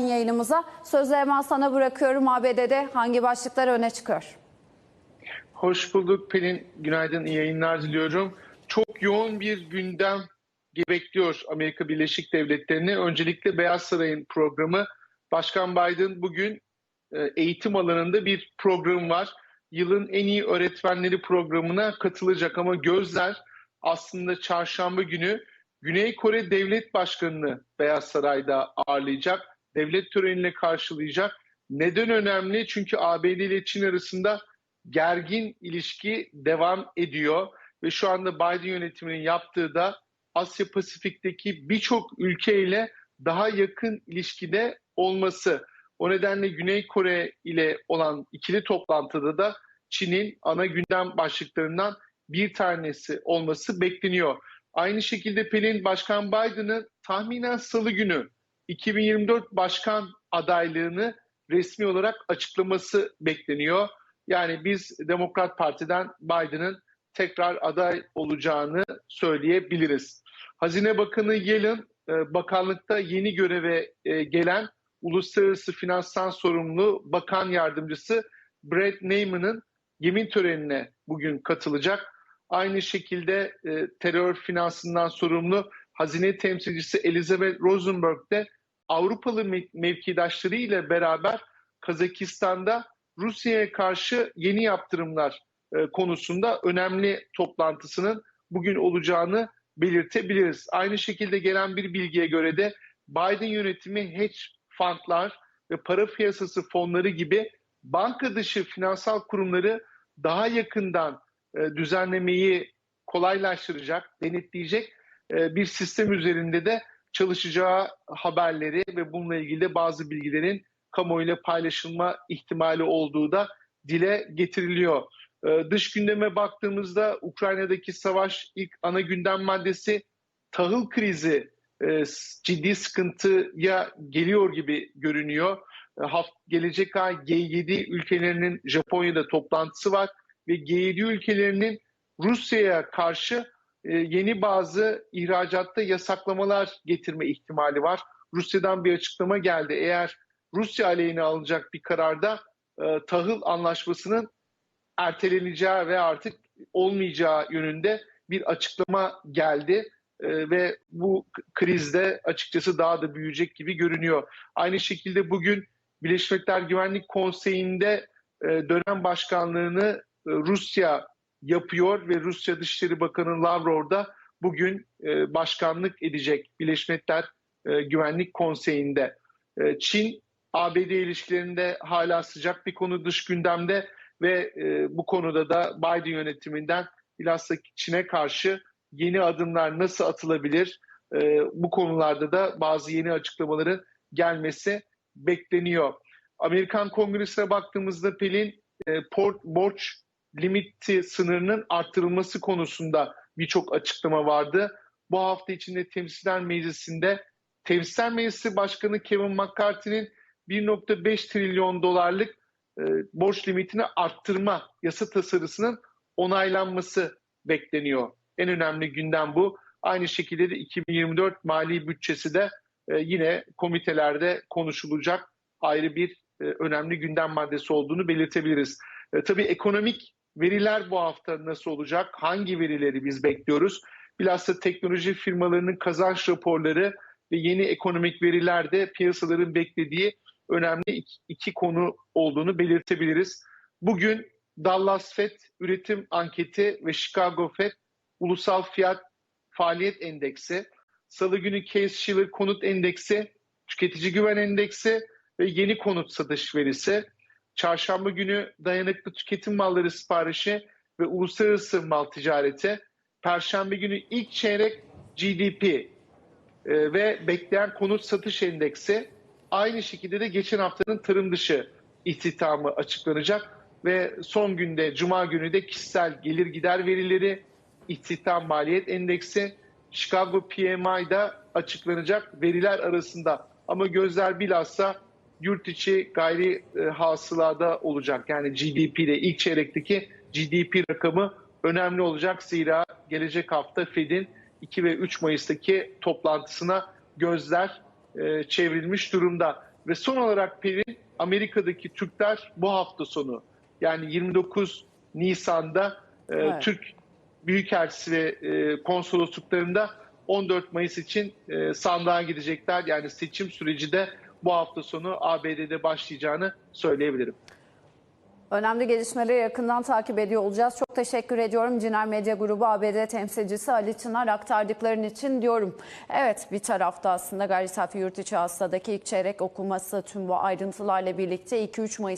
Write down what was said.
yayınımıza. Sözü hemen sana bırakıyorum. ABD'de hangi başlıklar öne çıkıyor? Hoş bulduk Pelin. Günaydın, iyi yayınlar diliyorum. Çok yoğun bir gündem bekliyor Amerika Birleşik Devletleri'ni. Öncelikle Beyaz Saray'ın programı. Başkan Biden bugün e, eğitim alanında bir program var. Yılın en iyi öğretmenleri programına katılacak ama gözler aslında çarşamba günü Güney Kore Devlet Başkanı'nı Beyaz Saray'da ağırlayacak. Devlet töreniyle karşılayacak. Neden önemli? Çünkü ABD ile Çin arasında gergin ilişki devam ediyor ve şu anda Biden yönetiminin yaptığı da Asya Pasifik'teki birçok ülkeyle daha yakın ilişkide olması. O nedenle Güney Kore ile olan ikili toplantıda da Çin'in ana gündem başlıklarından bir tanesi olması bekleniyor. Aynı şekilde Pelin Başkan Biden'ın tahminen salı günü 2024 başkan adaylığını resmi olarak açıklaması bekleniyor. Yani biz Demokrat Parti'den Biden'ın tekrar aday olacağını söyleyebiliriz. Hazine Bakanı Yellen e, bakanlıkta yeni göreve e, gelen uluslararası finanstan sorumlu bakan yardımcısı Brett Neyman'ın yemin törenine bugün katılacak. Aynı şekilde e, terör finansından sorumlu hazine temsilcisi Elizabeth Rosenberg de Avrupalı mevkidaşları ile beraber Kazakistan'da Rusya'ya karşı yeni yaptırımlar e, konusunda önemli toplantısının bugün olacağını belirtebiliriz. Aynı şekilde gelen bir bilgiye göre de Biden yönetimi hedge fundlar ve para piyasası fonları gibi banka dışı finansal kurumları daha yakından e, düzenlemeyi kolaylaştıracak, denetleyecek e, bir sistem üzerinde de çalışacağı haberleri ve bununla ilgili bazı bilgilerin kamuoyuyla paylaşılma ihtimali olduğu da dile getiriliyor. Ee, dış gündeme baktığımızda Ukrayna'daki savaş ilk ana gündem maddesi tahıl krizi e, ciddi sıkıntıya geliyor gibi görünüyor. E, gelecek ay G7 ülkelerinin Japonya'da toplantısı var ve G7 ülkelerinin Rusya'ya karşı yeni bazı ihracatta yasaklamalar getirme ihtimali var. Rusya'dan bir açıklama geldi. Eğer Rusya aleyhine alınacak bir kararda e, tahıl anlaşmasının erteleneceği ve artık olmayacağı yönünde bir açıklama geldi e, ve bu krizde açıkçası daha da büyüyecek gibi görünüyor. Aynı şekilde bugün Birleşmiş Milletler Güvenlik Konseyi'nde e, dönem başkanlığını e, Rusya yapıyor ve Rusya Dışişleri Bakanı Lavrov da bugün e, başkanlık edecek Birleşmiş Milletler e, Güvenlik Konseyi'nde. E, Çin ABD ilişkilerinde hala sıcak bir konu dış gündemde ve e, bu konuda da Biden yönetiminden bilhassa Çin'e karşı yeni adımlar nasıl atılabilir? E, bu konularda da bazı yeni açıklamaların gelmesi bekleniyor. Amerikan Kongresi'ne baktığımızda Pelin e, port, borç limiti sınırının arttırılması konusunda birçok açıklama vardı. Bu hafta içinde Temsilciler Meclisi'nde Temsilciler Meclisi Başkanı Kevin McCarthy'nin 1.5 trilyon dolarlık e, borç limitini arttırma yasa tasarısının onaylanması bekleniyor. En önemli gündem bu. Aynı şekilde de 2024 mali bütçesi de e, yine komitelerde konuşulacak ayrı bir e, önemli gündem maddesi olduğunu belirtebiliriz. E, tabii ekonomik veriler bu hafta nasıl olacak? Hangi verileri biz bekliyoruz? Bilhassa teknoloji firmalarının kazanç raporları ve yeni ekonomik veriler de piyasaların beklediği önemli iki, iki konu olduğunu belirtebiliriz. Bugün Dallas Fed üretim anketi ve Chicago Fed ulusal fiyat faaliyet endeksi, Salı günü Case-Shiller konut endeksi, tüketici güven endeksi ve yeni konut satış verisi, Çarşamba günü dayanıklı tüketim malları siparişi ve uluslararası mal ticareti, Perşembe günü ilk çeyrek GDP e, ve bekleyen konut satış endeksi, Aynı şekilde de geçen haftanın tarım dışı istihdamı açıklanacak ve son günde Cuma günü de kişisel gelir gider verileri, istihdam maliyet endeksi, Chicago PMI'da açıklanacak veriler arasında. Ama gözler bilhassa yurt içi gayri e, hasılada olacak. Yani GDP'de ilk çeyrekteki GDP rakamı önemli olacak. Zira gelecek hafta Fed'in 2 ve 3 Mayıs'taki toplantısına gözler e, çevrilmiş durumda. Ve son olarak Pelin, Amerika'daki Türkler bu hafta sonu yani 29 Nisan'da e, Evet. Türk Büyükelçisi ve e, konsolosluklarında 14 Mayıs için e, sandığa gidecekler. Yani seçim süreci de bu hafta sonu ABD'de başlayacağını söyleyebilirim. Önemli gelişmeleri yakından takip ediyor olacağız. Çok teşekkür ediyorum Ciner Medya Grubu ABD temsilcisi Ali Çınar aktardıkların için diyorum. Evet bir tarafta aslında gayri safi yurt içi hasadaki ilk çeyrek okuması tüm bu ayrıntılarla birlikte 2-3 Mayıs